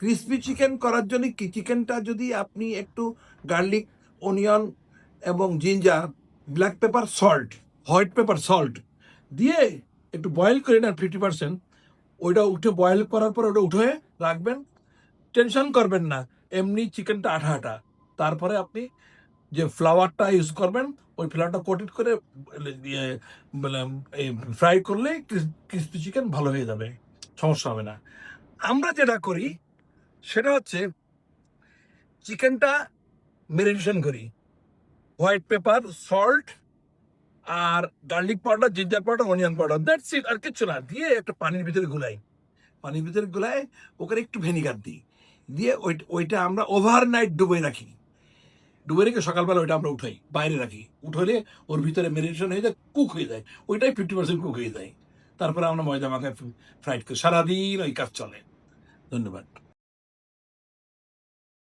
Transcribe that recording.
Crispy chicken করার জন্য কি? চিকেনটা যদি আপনি একটু গার্লিক, অনিয়ন এবং ginger, black pepper, salt, white pepper, salt দিয়ে একটু বয়েল করে নেন ফিফটি পার্সেন্ট। ওইটা উঠে বয়েল করার পর ওটা উঠে রাখবেন। টেনশন করবেন না, এমনি চিকেনটা আঠা আঠা। তারপরে আপনি যে ফ্লাওয়ারটা ইউজ করবেন, ওই ফ্লাওয়ারটা কোটেড করে মানে ফ্রাই করলে ক্রিসপি চিকেন ভালো হয়ে যাবে, সমস্যা হবে না। আমরা যেটা করি সেটা হচ্ছে চিকেনটা মেরিনেশন করি। White pepper salt R garlic powder ginger powder onion powder that's it আর কিচ্ছু না। দিয়ে একটা পানির ভিতরে গুলাই। পানির ভিতরে গুলাই, ওখানে একটু ভেনিগার দিই। দিয়ে ওই ওইটা আমরা ওভারনাইট ডুবে রাখি। ডুবে রেখে সকালবেলা ওইটা আমরা উঠাই, বাইরে রাখি। উঠলে ওর ভিতরে মেরিনেশন হয়ে যায় কুক হয়ে যায়। ওইটাই ফিফটি পার্সেন্ট কুক হয়ে যায়। তারপরে আমরা ময়দা মাখায় ফ্রাইড করি। সারাদিন ওই কাজ চলে। ধন্যবাদ।